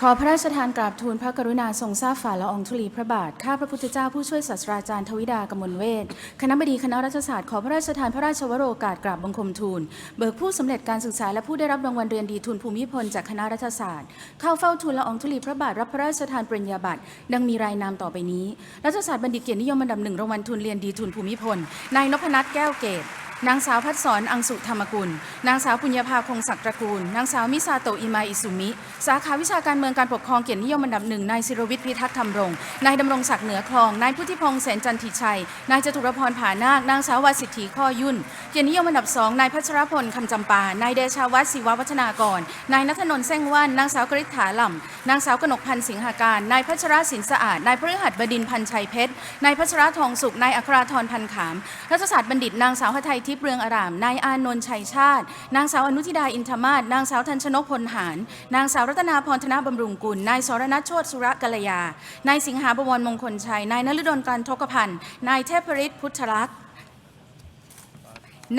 ขอพระราชทานกราบทูลพระกรุณาทรงทราบฝ่าละอองธุลีพระบาท ข้าพระพุทธเจ้าผู้ช่วยศาสตราจารย์ทวิดากมลเวทคณะบดีคณะรัฐศาสตร์ขอพระราชทานพระราชวโรกาสกราบบังคมทูล เบิกผู้สำเร็จการศึกษาและผู้ได้รับรางวัลเรียนดีทุนภูมิพลจากคณะรัฐศาสตร์ เข้าเฝ้าทูลละอองธุลีพระบาทรับพระราชทานปริญญาบัตรดังมีรายนามต่อไปนี้ รัฐศาสตร์บัณฑิตเกียรตินิยมอันดับหนึ่งรางวัลทุนเรียนดีทุนภูมิพล นายนพนัทแก้วเกต นางสาวพัฒสอนอังสุธรรมกุล นางสาวปุญญาภาคงศักดิ์ตระกูล นางสาวมิซาโตอิมาอิสุมิ สาขาวิชาการเมืองการปกครองเกียรตินิยมอันดับหนึ่งนายศิรวิทย์พิทักษ์ธรรมรงนายดำรงศักดิ์เหนือคลอง นายพุทธิพงษ์แสนจันทิชัย นายจตุรพรผานาค นางสาววาสิทธิข้อยุ่น เกียรตินิยมอันดับสองนายพัชรพลคำจำปา นายเดชาวัฒน์ศิววัฒนากร นายนัทนนท์เส้งว่าน นางสาวกริษฐาหล่ำ นางสาวกนกพันธ์สิงหาการ นายพัชรศินสะอาด นายพฤหัสบดินพันชัยเพชร นายพัชรทองสุข นายอัคราธรพันขาม รัฐศาสตร์บัณฑิต นางสาวหทัยทิพย์เรืองอาราม นายอานนท์ชัยชาติ นางสาวอนุทิดาอินทมาศนางสาวทันชนกพลหารนางสาวรัตนาพรธนบำรุงกุล นายสรณัชโชติสุรกัลยา นายสิงหาบวรมงคลชัย นายนฤดลการทกพันธ์ นายเทพฤทธิ์พุทธรักษ์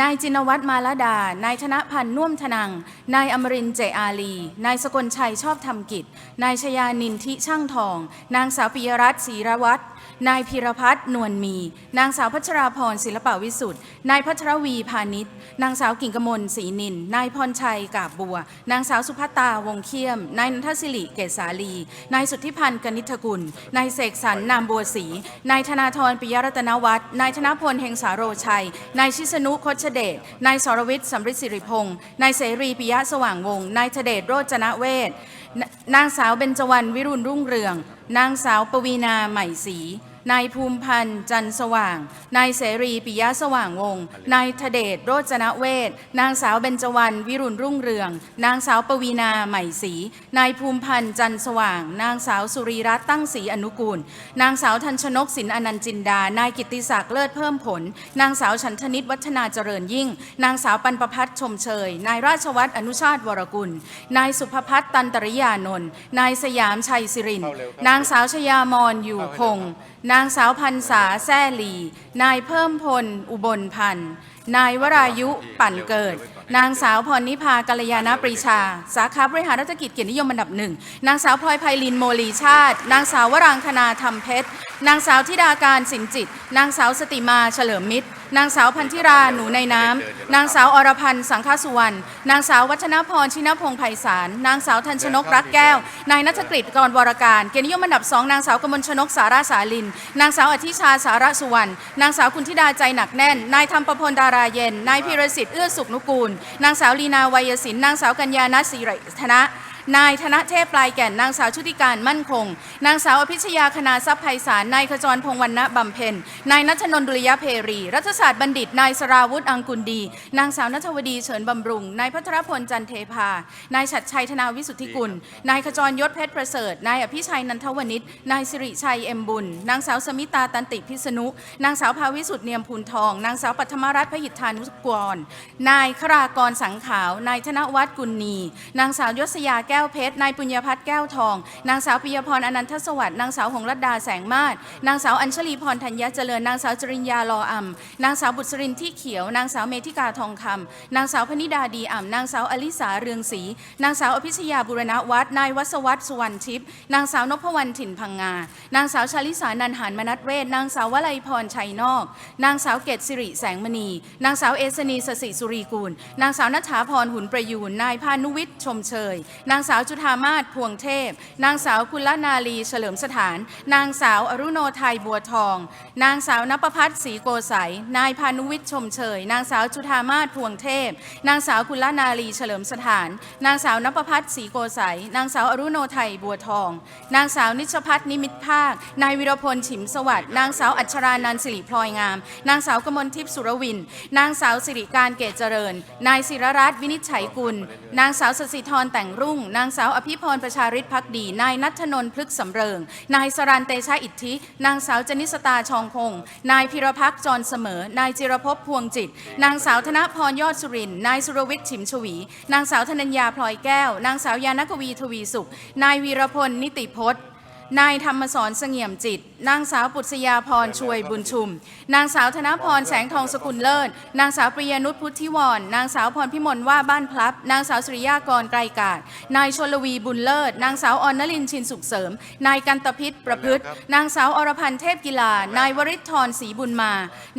นายจินวัตรมาลดา นายธนพันธ์น่วมธนัง นายอมรินทร์เจอาลี นายสกลชัยชอบธรรมกิจ นายชยานินทิช่างทอง นางสาวปิยรัตน์ศรีรวัตร นายพิรพัฒน์นวลมี นางสาวพัชราพรศิลปวิสุทธ์นายพัชรวีพาณิชย์นางสาวกิ่งกมลศรีนิน นายพรชัยกาบบัว นางสาวสุภัตตาวงเขี้ยม นายนัทศิริเกษาลี นายสุทธิพันธ์กนิษฐกุล นายเสกสรรนามบัวศรีนายธนาธรปิยรัตนวัฒน์นายธนพลเฮงสาโรชัย นายชิสนุคชเดชนายสรวิทย์สำริสิริพงศ์นายเสรีปิยะสว่างวงศ์นายเฉเดชโรจนเวศนางสาวเบญจวรรณวิรุณรุ่งเรือง นางสาวปวีนาใหม่ศรี นายภูมิพันธ์จันทร์สว่าง นายเสรีปิยะสว่างวงศ์นายทเดชโรจนเวศนางสาวเบญจวรรณวิรุณรุ่งเรือง นางสาวปวีนาใหม่ศรีนายภูมิพันธ์จันทร์สว่าง นางสาวสุรีรัตน์ตั้งศรีอนุกูล นางสาวทันชนกสินอนันต์จินดา นายกิตติศักดิ์เลิศเพิ่มผล นางสาวฉันทนิตวัฒนาเจริญยิ่ง นางสาวปันประพัฒน์ชมเชย นายราชวัฒน์อนุชาติวรกุล นายสุภพัฒน์ตันตริยานนท์นายสยามชัยสิรินเข้าเร็วครับนางสาวชยามอนอยู่คง นางสาวพันษาแซ่หลี นายเพิ่มพล อุบลพันธ์ นายวรายุปั่นเกิด นางสาวพรนิพากัลยาณปรีชา สาขาบริหารราชกิจเกียรตินิยมอันดับหนึ่ง นางสาวพลอยไพลินโมลีชาติ นางสาววรางคณาธรรมเพชร นางสาวธิดาการสินจิต นางสาวสติมาเฉลิมมิตร นางสาวพันธิราหนูในน้ำนางสาวอรพันธ์สังฆสุวรรณนางสาววัฒนพรชินพงษ์ไพศาลนางสาวทันชนกรักแก้ว นายนัทกฤษกรวรการ เกียรตินิยมอันดับสองนางสาวกมลชนกสาราสาลิน นางสาวอธิชาสาระสุวรรณนางสาวคุณธิดาใจหนักแน่น นายธรรมประพลดาราเย็นนายพิรสิทธิ์เอื้อสุขนุกูล นางสาวลีนาวัยศิลป์นางสาวกัญญาณศิริธนะ นายธนเทพปลายแก่นนางสาวชุติการมั่นคง นางสาวอภิชยาคณาทรัพย์ไพศาลนายขจรพงวรรณบำเพ็ญนายนัชนนดุริยเพรี รัฐศาสตร์บัณฑิต นายสราวุธอังกุลดี นางสาวนัทวดีเฉินบำรุง นายพัทรพลจันเทพานายฉัดชัยธนาวิสุทธิกุล นายขจรยศเพชรประเสริฐ นายอภิชัยนันทวนิชนายสิริชัยเอ็มบุญ นางสาวสมิตาตันติพิษณุ นางสาวภาวิสุทธิ์เนียมพูนทอง นางสาวปัทมรัตน์พหิทธานุกร นายครากรสังขาว นายธนวัฒน์กุลนี นางสาวยศยาแก้ก้วเพชร นายปุญญพัฒน์แก้วทอง นางสาวปิยพรอนันทสวัสดิ์นางสาวหงรัตดาแสงมาศนางสาวอัญชลีพรธัญญาเจริญนางสาวจริญญาลออ่ำนางสาวบุษรินที่เขียวนางสาวเมธิกาทองคำนางสาวพนิดาดีอ่ำนางสาวอลิสาเรืองศรีนางสาวอภิชยาบุรณวัฒน์นายวัศวัฒน์สุวรรณทิพย์นางสาวนพวรรณถิ่นพังงา นางสาวชาลิสานันหานมนัทเวศนางสาววลัยพรชัยนอก นางสาวเกตสิริแสงมณี นางสาวเอสนีสสิสุรีกูล นางสาวนัฐาพรหุนประยูนนายพานุวิทย์ชมเชยนางสาวจุธามาศพวงเทพ นางสาวกุลนาลีเฉลิมสถาน นางสาวอรุโนไทยบัวทอง นางสาวนปพัฒน์ศรีโกใสยนายพานุวิทย์ชมเชย นางสาวจุธามาศพวงเทพ นางสาวกุลนาลีเฉลิมสถาน นางสาวนปพัฒน์ศรีโกใสยนางสาวอรุโนไทยบัวทอง นางสาวนิชพัฒน์นิมิตภาค นายวิรพลฉิมสวัสดิ์ นางสาวอัชรานันสิริพลอยงาม นางสาวกมลทิพย์สุรวิน นางสาวสิริการเกตเจริญ นายศิรรัตน์วินิจฉัยกุล นางสาวสสิธรแต่งรุ่งนางสาวอภิพรประชาริษพักดี นายนัทนนท์พฤกษสำเริง นายสรันเตชะอิทธิ นางสาวจนิสตาชองคงนายพิรพักษ์จรเสมอ นายจิรภพพวงจิต นางสาวธนพรยอดสุรินนายสุรวิทย์ฉิมชวี นางสาวธนัญญาพลอยแก้ว นางสาวยานกวีทวีสุข นายวีรพลนิติพจน์ นายธรรมสอนเสงี่ยมจิต นางสาวปุษยาพรช่วยบุญชุม นางสาวธนพรแสงทองสกุลเลิศ นางสาวปริยนุชพุทธิวร นางสาวพรพิมลว่าบ้านพลับ นางสาวสุริยากรไกรกาด นายชลวีบุญเลิศ นางสาวออนนลินชินสุขเสริม นายกันตพิษประพฤติ นางสาวอรพันธ์เทพกีฬา นายวริศธรศรีบุญมา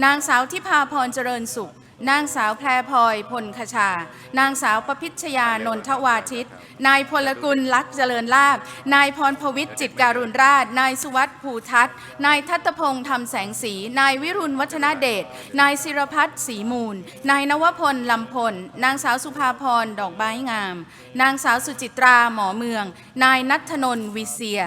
นางสาวทิพาพรเจริญสุข นางสาวแพรพลอยพลคชา นางสาวประพิชยานนทวาทิต นายพลกุลลักษ์เจริญลาบ นายพรพวิทย์จิตการุณราช นายสุวัสด์ภูทัศน์ นายทัตพงษ์ธรรมแสงสี นายวิรุณวัฒนเดช นายศิรพัฒน์ศรีมูล นายนวพลลำพล นางสาวสุภาพรดอกไม้งาม นางสาวสุจิตราหมอเมือง นายนัทนนท์วิเซีย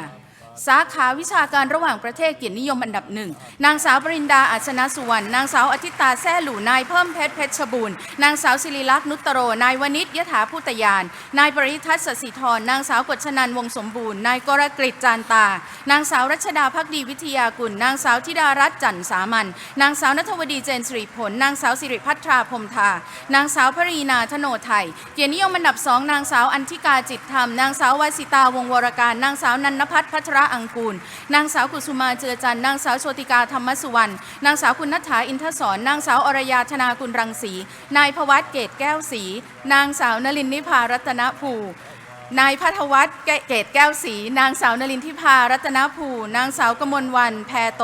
สาขาวิชาการระหว่างประเทศเกียรตินิยมอันดับหนึ่ง นางสาวปรินดาอัศนสุวรรณ นางสาวอธิตาแซ่หลู่ นายเพิ่มเพชรเพชรบูรณ์ นางสาวศิริลักษณ์นุตตโร นายวณิชยถาพุตยาน นายปริทัศน์สศิธร นางสาวกฤษนันท์วงสมบูรณ์ นายกรกฤษจานตา นางสาวรัชดาพักดีวิทยากุล นางสาวธิดารัตน์จันทร์สามัญ นางสาวนัทวดีเจนสิริผล นางสาวสิริพัทราพรมทา นางสาวพรีนาธโนไทย เกียรตินิยมอันดับสองนางสาวอันธิกาจิตธรรม นางสาววสิตาวงวรการ นางสาวนันนพัฒน์พัชระอังกูล นางสาวกุสุมาเจือจันนางสาวโชติกาธรรมสุวรรณ นางสาวคุณนัฐฐาอินทศร นางสาวอรยาธนากุลรังสี นายพวัตเกตแก้วศรีนางสาวนลินนิพารัตนภูนายพัทวัฒน์เกตแก้วศรีนางสาวนลินทิพารัตนภู นางสาวกมลวันแพรโต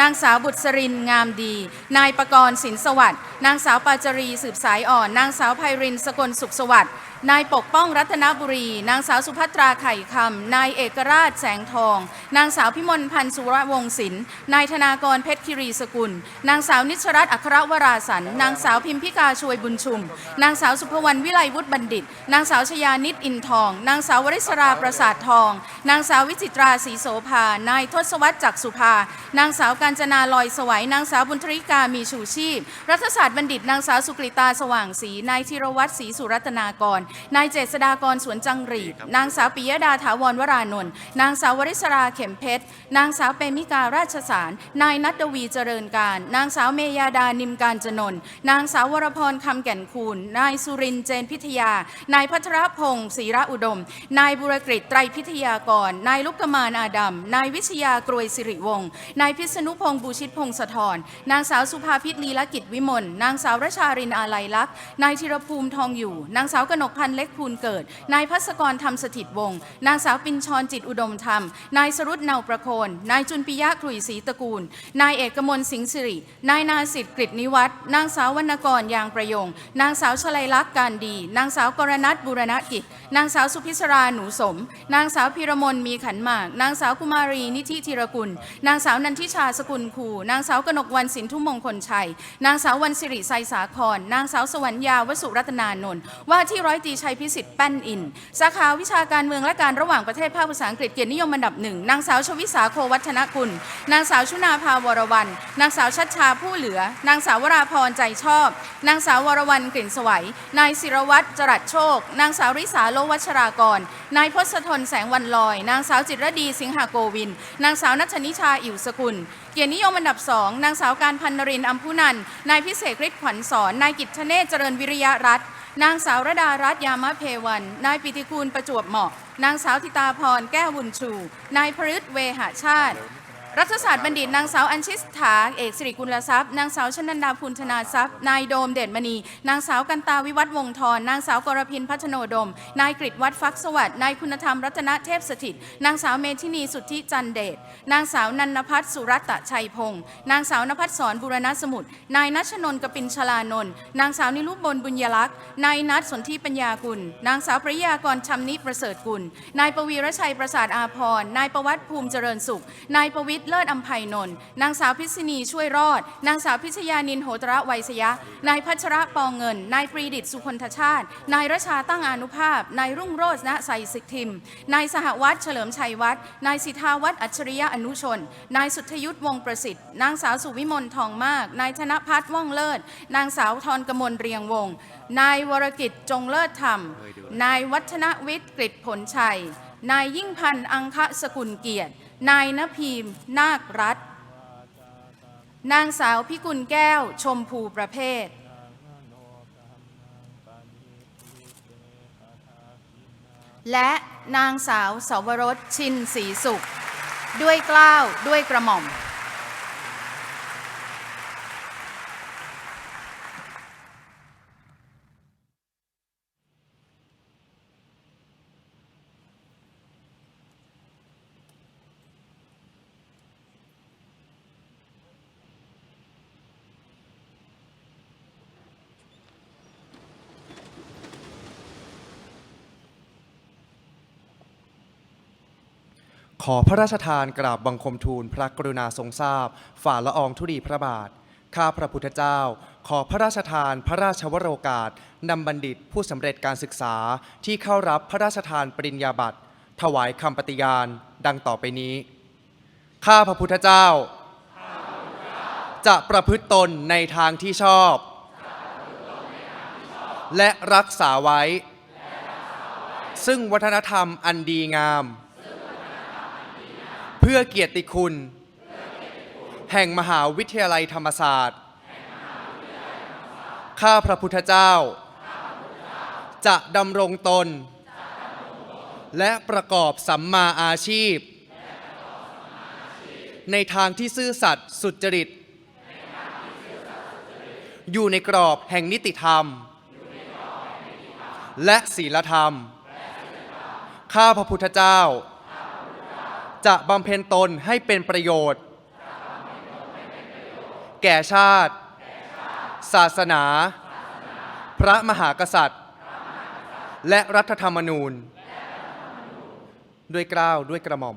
นางสาวบุษรินงามดี นายประกรณ์สินสวัสดิ์นางสาวปาจรีสืบสายอ่อน นางสาวไพรินสกลสุขสวัสดิ์ นายปกป้องรัตนบุรี นางสาวสุภัตราไข่คำ นายเอกราชแสงทอง นางสาวพิมลพันธ์สุรวงศิลป์นายธนากรเพชรคิรีสกุล นางสาวนิชรัตน์อัครวราสัน นางสาวพิมพิกาช่วยบุญชุม นางสาวสุภวรรณวิไลวุฒิบัณฑิต นางสาวชยานิตอินทอง นางสาววริศราประสาททอง นางสาววิจิตราศรีโสภา นายทศวรรษจักสุภา นางสาวกาญจนาลอยสวัย นางสาวบุญธริกามีชูชีพ รัฐศาสตร์บัณฑิต นางสาวสุกริตาสว่างศรี นายธีรวัตรศรีสุรัตนากรนายเจษฎากรสวนจังหรีดนางสาวปิยดาถาวรวรานนท์นางสาววริศราเข็มเพชร นางสาวเปมิการาชสาร นายนัทวีเจริญการ นางสาวเมยาดานิมการจนนท์นางสาววรพรคำแก่นคูณ นายสุรินทร์เจนพิทยา นายพัทรพงศ์ศรีระอุดม นายบุรกฤตไตรพิทยากร นายลุกกมานอาดัม นายวิชยากรวยสิริวงศ์ นายพิษณุพงศ์บูชิตพงศธร นางสาวสุภาพิษลีลกิจวิมล นางสาวรชารินอาลัยลักษณ์ นายธิรภูมิทองอยู่ นางสาวกนกพันธ์เล็กภูลเกิด นายพัศกรธรรมสถิตวงศ์ นางสาวปิญชรจิตอุดมธรรม นายสรุตเนาประโคน นายจุนปิยะกลุยศรีตระกูล นายเอกมลสิงห์สิริ นายนาสิทธิ์กฤษนิวัฒน์ นางสาววรรณกรยางประยง นางสาวชลัยลักษณ์การดี นางสาวกรณัฐบุรณกิจ นางสาวสุพิศราหนูสม นางสาวพีรมนมีขันหมาก นางสาวกุมารีนิธิธีรกุล นางสาวนันทิชาสกุลคู นางสาวกนกวันสินทุมงคลชัย นางสาววันสิริไซสาคร นางสาวสวรรยาวสุรัตนานนท์ ว่าที่ร้อยตรีชัยพิสิทธิ์แป้นอิน สาขาวิชาการเมืองและการระหว่างประเทศภาคภาษาอังกฤษเกียรตินิยมอันดับหนึ่งนางสาวชวิสาโควัฒนกุล นางสาวชุนาภาวรวรรณนางสาวชัชชาผู้เหลือ นางสาววราพรใจชอบ นางสาววรวรรณกลิ่นสวัย นายศิรวัตรจรัสโชค นางสาวริษาโลวัชรากร นายพศธนแสงวันลอย นางสาวจิตรดีสิงหาโกวิน นางสาวนัชนิชาอิ๋วสกุล เกียรตินิยมอันดับสองนางสาวการพันนรินอัมพุนันนายพิเศษฤทธิ์ขวัญสอนนายกิจเนศเจริญวิริยรัตน์ นางสาวรดารัตยามะเพวัน นายปิติคูณประจวบเหมาะ นางสาวธิตาพรแก้วบุญชู นายพฤทธเวหาชาติ รัฐศาสตร์บัณฑิตนางสาวอัญชิสถาเอกสิริกุลทรัพย์นางสาวชนันดาพุนธนาทรัพย์นายโดมเด่นมณีนางสาวกันตาวิวัฒวงทรนางสาวกรพินพัฒโนดม นายกฤษวัฒฟักสวัสดิ์นายคุณธรรมรัตนเทพสถิตนางสาวเมธินีสุทธิจันเดชนางสาวนันนพัฒน์สุรัตชัยพงศ์นางสาวนภัสสรบุรณสมุทรนายนัชนนท์กปินชลานนท์นางสาวนิรุบลบุญยลักษณ์นายนัทสนธิปัญญากุล นางสาวปริยากรชำนิประเสริฐกุล นายปวีรชัยประสาทอาพรณ์นายประวัติภูมิเจริญสุข นายประวิทยเลิศอัมภัยนนท์นางสาวพิษณีช่วยรอด นางสาวพิชยานินโหตระไวยสยะ นายพัชระปองเงิน นายปรีดิตสุคนทชาติ นายรชาตั้งอนุภาพ นายรุ่งโรจน์ใสสิทธิม นายสหวัฒน์เฉลิมชัยวัฒน์นายสิทธาวัฒน์อัจฉริยะอนุชน นายสุทธยุทธวงศ์ประสิทธิ์ นางสาวสุวิมลทองมาก นายธนพัฒน์ว่องเลิศ นางสาวทรกมลเรียงวงศ์นายวรกิจจงเลิศธรรม นายวัฒนวิทย์กฤษผลชัย นายยิ่งพันธ์อังคสกุลเกียรติ นายนพีม นาครัฐนางสาวพิกุลแก้ว ชมพูประเภท และนางสาวสวรสชินศรีสุข ด้วยกล้าวด้วยกระหม่อม ขอพระราชทานกราบบังคมทูลพระกรุณาทรงทราบ ฝ่าละอองธุลีพระบาท ข้าพระพุทธเจ้า ขอพระราชทานพระราชวโรกาสนำบัณฑิตผู้สำเร็จการศึกษาที่เข้ารับพระราชทานปริญญาบัตรถวายคำปฏิญาณ ดังต่อไปนี้ ข้าพระพุทธเจ้า จะประพฤติตนในทางที่ชอบ และรักษาไว้ ซึ่งวัฒนธรรมอันดีงาม เพื่อเกียรติคุณ แห่งมหาวิทยาลัยธรรมศาสตร์ ข้าพระพุทธเจ้า จะดำรงตน และประกอบสัมมาอาชีพ ในทางที่ซื่อสัตย์สุจริต อยู่ในกรอบแห่งนิติธรรม และศีลธรรม ข้าพระพุทธเจ้า จะบำเพ็ญตนให้เป็นประโยชน์ แก่ชาติ ศาสนา พระมหากษัตริย์ และรัฐธรรมนูญ ด้วยเกล้าวด้วยกระหม่อม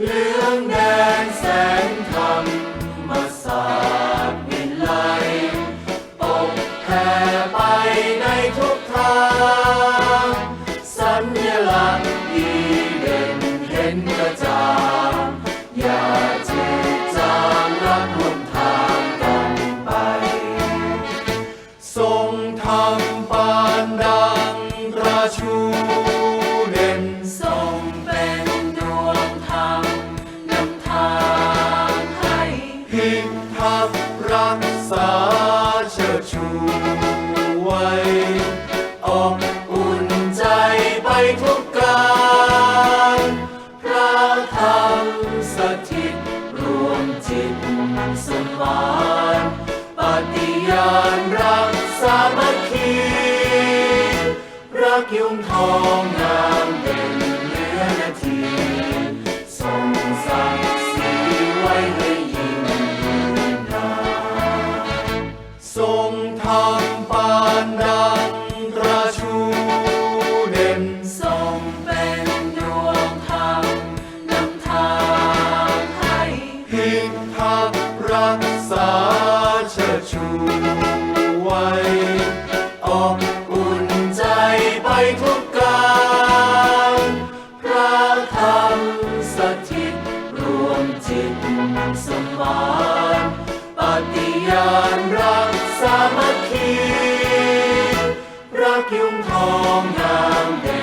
เยุงทอง ยุงทองนางแดง